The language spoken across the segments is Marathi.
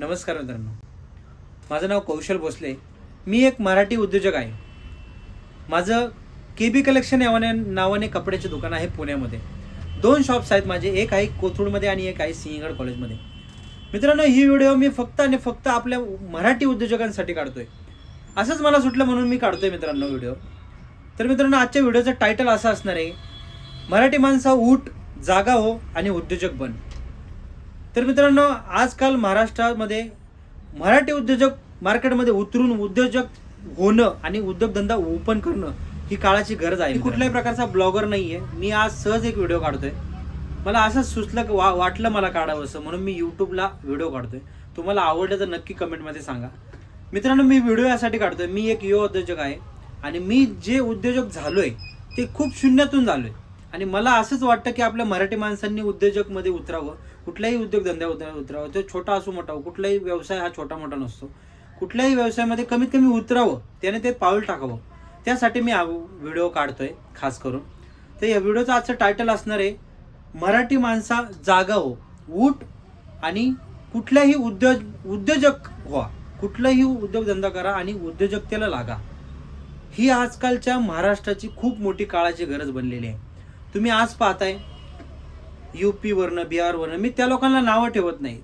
नमस्कार मित्रांनो. माझं नाव कौशल भोसले. मी एक मराठी उद्योजक आहे. माझं के बी कलेक्शन यावाने नावाने कपड्याचे दुकान आहे पुण्यामध्ये. दोन शॉप्स आहेत माझे. एक आहे कोथरूडमध्ये आणि एक आहे सिंहगड कॉलेजमध्ये. मित्रांनो ही व्हिडिओ मी फक्त आणि फक्त आपल्या मराठी उद्योजकांसाठी काढतोय. असंच मला सुटलं म्हणून मी काढतोय मित्रांनो व्हिडिओ तर मित्रांनो आजच्या व्हिडिओचं टायटल असं असणार आहे मराठी माणसा उठ जागा हो आणि उद्योजक बन. तर मित्रांनो आजकाल महाराष्ट्रामध्ये मराठी उद्योजक मार्केटमध्ये उतरून उद्योजक होणं आणि उद्योगधंदा ओपन करणं ही काळाची गरज आहे कुठल्याही प्रकारचा ब्लॉगर नाहीये. मी आज सहज एक व्हिडिओ काढतोय. मला असं सुचलं की वा वाटलं मला काढावंसं म्हणून मी यूट्यूबला व्हिडिओ काढतोय. तुम्हाला आवडलं तर नक्की कमेंटमध्ये सांगा. मित्रांनो मी व्हिडिओ यासाठी काढतोय. मी एक युवा उद्योजक आहे आणि मी जे उद्योजक झालोय ते खूप शून्यातून झालोय. आणि मला असंच वाटतं की आपल्या मराठी माणसांनी उद्योजकमध्ये उतरावं. कुठल्याही उद्योगधंद्या उतरावं. तो छोटा असो मोठा हो, कुठलाही व्यवसाय हा छोटा मोठा नसतो. कुठल्याही व्यवसायामध्ये कमीत कमी उतरावं. त्याने ते पाऊल टाकावं. त्यासाठी मी हा व्हिडिओ काढतोय खास करून. तर या व्हिडिओचं आजचं टायटल असणार आहे मराठी माणसा जागा हो. उठ आणि कुठल्याही उद्योग उद्योजक व्हा. कुठलाही उद्योगधंदा करा आणि उद्योजकतेला लागा. ही आजकालच्या महाराष्ट्राची खूप मोठी काळाची गरज बनलेली आहे. तुम्ही आज पाहताय. युपीवरनं बिहारवरनं मी त्या लोकांना नावं ठेवत नाही.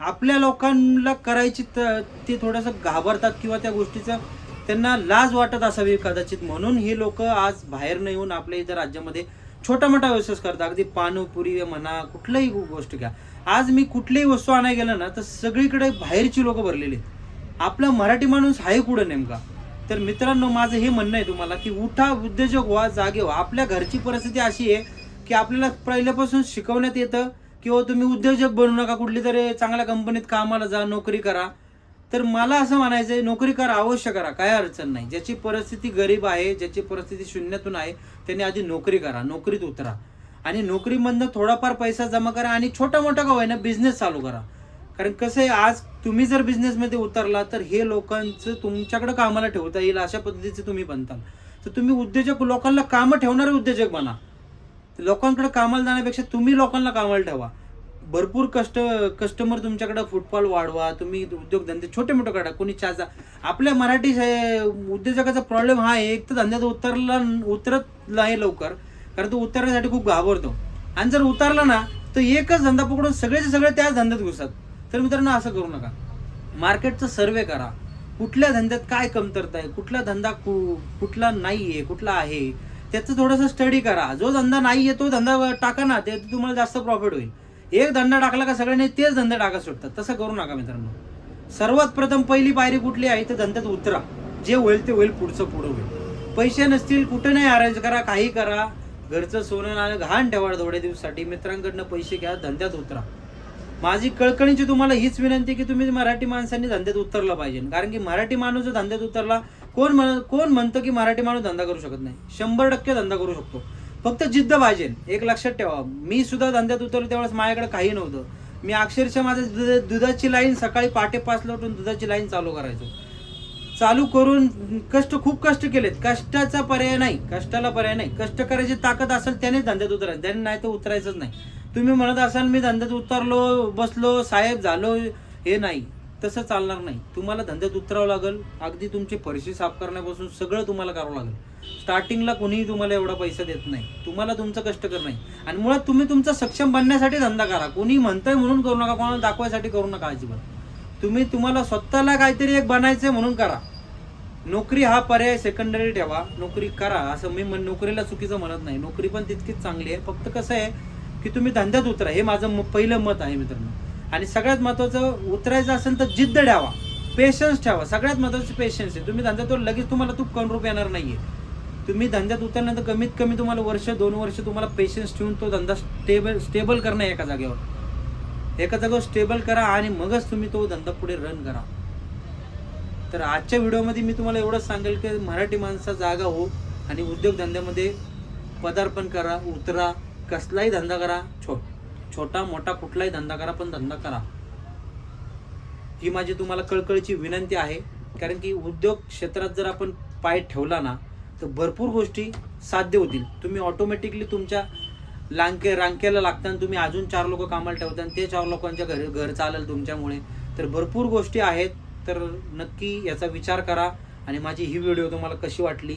आपल्या लोकांना करायची तर ते थोडंसं घाबरतात किंवा त्या गोष्टीचं त्यांना लाज वाटत असावी कदाचित म्हणून हे लोक आज बाहेर न येऊन आपल्या इथं राज्यामध्ये छोटा मोठा व्यवसाय करतात. अगदी पानपुरी म्हणा कुठल्याही गोष्ट घ्या. आज मी कुठलीही वस्तू आणायला गेलं ना तर सगळीकडे बाहेरची लोक भरलेली आहेत. आपला मराठी माणूस आहे कुठं नेमका? तर मित्रांनो माझं हे म्हणणं आहे तुम्हाला की उठा उद्योजक व्हा जागे व्हा. आपल्या घरची परिस्थिती अशी आहे की आपल्याला पहिल्यापासून शिकवण्यात येतं किंवा हो, तुम्ही उद्योजक बनू नका कुठली तरी चांगल्या कंपनीत कामाला जा नोकरी करा. तर मला असं म्हणायचं आहे नोकरी करा अवश्य करा काय अडचण नाही. ज्याची परिस्थिती गरीब आहे ज्याची परिस्थिती शून्यातून आहे त्यांनी आधी नोकरी करा नोकरीत उतरा. आणि नोकरीमधनं थोडाफार पैसा जमा करा आणि छोटा मोठा का होईना बिझनेस चालू करा. कारण कसं आहे आज तुम्ही जर बिझनेसमध्ये उतरला तर हे लोकांचं तुमच्याकडे कामाला ठेवता येईल अशा पद्धतीचे तुम्ही बनताल. तर तुम्ही उद्योजक लोकांना कामं ठेवणारे उद्योजक बना. लोकांकडे कामाला जाण्यापेक्षा तुम्ही लोकांना कामाला ठेवा. भरपूर कष्ट कस्टमर तुमच्याकडे फुटबॉल वाढवा तुम्ही उद्योगधंदे छोटे मोठे करा कोणी चाचा. आपल्या मराठी उद्योजकाचा प्रॉब्लेम हा आहे एक तर धंद्यात उतरला उतरत नाही लवकर कारण तो उतरण्यासाठी खूप घाबरतो. आणि जर उतरला ना तर एकच धंदा पकडून सगळेचे सगळे त्याच धंद्यात घुसतात. तर मित्रांनो असं करू नका. मार्केटचं सर्वे करा. कुठल्या धंद्यात काय कमतरता आहे? कुठला धंदा कु- कुठला नाही आहे कुठला आहे? त्याचं थोडंसं स्टडी करा. जो धंदा नाही आहे तो धंदा टाका ना. ते तुम्हाला जास्त प्रॉफिट होईल. एक धंदा टाकला का सगळ्यांनी तेच धंदे टाका सुटतात. तसं करू नका मित्रांनो. सर्वात प्रथम पहिली पायरी कुठली आहे? तर धंद्यात उतरा. जे होईल ते होईल पुढचं पुढं होईल. पैसे नसतील कुठे नाही अरेंज करा काही करा. घरचं सोनं नाणं घाण ठेवा थोड्या दिवसासाठी. मित्रांकडनं पैसे घ्या धंद्यात उतरा. माझी कळकळीची तुम्हाला हीच विनंती की तुम्ही मराठी माणसांनी धंद्यात उतरलं पाहिजे. कारण की मराठी माणूस जर धंद्यात उतरला कोण म्हण कोण म्हणतं की मराठी माणूस धंदा करू शकत नाही? शंभर टक्के धंदा करू शकतो. फक्त जिद्द पाहिजे. एक लक्षात ठेवा. मी सुद्धा धंद्यात उतरलो त्यावेळेस माझ्याकडे काही नव्हतं. मी अक्षरशः माझं दुधाची लाईन सकाळी पहाटे पाचला उठून दुधाची लाईन चालू करायचो. चालू करून कष्ट खूप कष्ट केलेत. कष्टाचा पर्याय नाही. कष्टाला पर्याय नाही. कष्ट करायची ताकद असेल त्यानेच धंद्यात उतरायचं. त्याने नाही तर उतरायचंच नाही. तुम्ही म्हणत असाल मी धंद्यात उतरलो बसलो साहेब झालो हे नाही. तसं चालणार नाही. तुम्हाला धंद्यात उतरावं लागेल. अगदी तुमची फरशी साफ करण्यापासून सगळं तुम्हाला करावं लागेल. स्टार्टिंगला कोणीही तुम्हाला एवढा पैसा देत नाही. तुम्हाला तुमचं कष्ट करणं आहे. आणि मुळात तुम्ही तुमचा सक्षम बनण्यासाठी धंदा करा. कोणी म्हणतंय म्हणून करू नका कोणाला दाखवायसाठी करू नका अजिबात. तुम्ही तुम्हाला स्वतःला काहीतरी एक बनायचंय म्हणून करा. नोकरी हा पर्याय सेकंडरी ठेवा. नोकरी करा. असं मी म्हण- नोकरीला चुकीचं म्हणत नाही. नोकरी पण तितकीच चांगली आहे. फक्त कसं आहे की तुम्ही धंद्यात उतरा. हे माझं म- पहिलं मत आहे मित्रांनो. आणि सगळ्यात महत्वाचं उतरायचं असेल तर जिद्द ठेवा. पेशन्स ठेवा. सगळ्यात महत्वाचं पेशन्स आहे. तुम्ही धंद्यात लगेच तुम्हाला तूप कण रूप येणार आहे तुम्ही धंद्यात उतरल्यानंतर कमीत कमी तुम्हाला वर्ष दोन वर्ष तुम्हाला पेशन्स ठेवून तो धंदा स्टेबल स्टेबल करणं एका जागेवर. एका जागेवर स्टेबल करा आणि मगच तुम्ही तो धंदा पुढे रन करा. तर आजच्या व्हिडिओमध्ये मी तुम्हाला एवढंच सांगेल की मराठी माणसा जागा हो आणि उद्योगधंद्यामध्ये पदार्पण करा उतरा. कसलाही धंदा करा छो छोटा मोठा कुठलाही धंदा करा पण धंदा करा. ही माझी तुम्हाला कळकळीची विनंती आहे. कारण की उद्योग क्षेत्रात जर आपण पाय ठेवला ना तर भरपूर गोष्टी साध्य होतील. तुम्ही ऑटोमॅटिकली तुमच्या लांके रांकेला लागताना तुम्ही अजून चार लोक कामाला ठेवता आणि ते चार लोकांच्या घर घर चालेल तुमच्यामुळे. तर भरपूर गोष्टी आहेत. तर नक्की याचा विचार करा. आणि माझी ही व्हिडिओ तुम्हाला कशी वाटली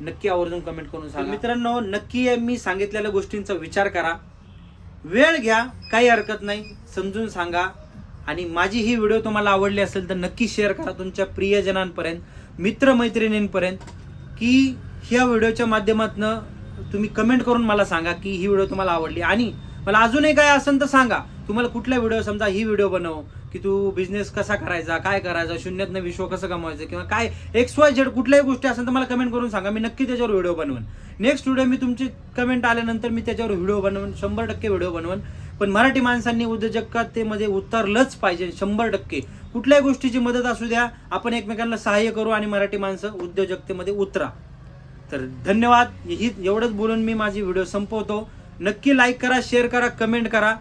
नक्की आवर्जून कमेंट करून सांगा. मित्रांनो नक्की मी सांगितलेल्या गोष्टींचा विचार करा. वेळ घ्या काही हरकत नाही समजून सांगा. आणि माझी ही व्हिडिओ तुम्हाला आवडली असेल तर नक्की शेअर करा तुमच्या प्रियजनांपर्यंत मित्रमैत्रिणींपर्यंत की ह्या व्हिडिओच्या माध्यमातून तुम्ही कमेंट करून मला सांगा की ही व्हिडिओ तुम्हाला आवडली. आणि मला अजूनही काय असेल तर सांगा. तुम्हाला कुठला व्हिडिओ समजा ही व्हिडिओ बनव की तू बिझनेस कसा करायचा काय करायचा शून्यातनं विश्व कसं कमवायचं किंवा काय एक्स वाय झेड कुठल्याही गोष्टी असेल तर मला कमेंट करून सांगा. मी नक्की त्याच्यावर व्हिडिओ बनवेन. नेक्स्ट व्हिडिओ मी तुमची कमेंट आल्यानंतर मी त्याच्यावर व्हिडिओ बनवून शंभर टक्के व्हिडिओ बनवेन. पण मराठी माणसांनी उद्योजकतेमध्ये उतरलंच पाहिजे शंभर टक्के. कुठल्याही गोष्टीची मदत असू द्या. आपण एकमेकांना सहाय्य करू आणि मराठी माणसं उद्योजकतेमध्ये उतरा. तर धन्यवाद. ही एवढंच बोलून मी माझी व्हिडिओ संपवतो. नक्की लाईक करा शेअर करा कमेंट करा.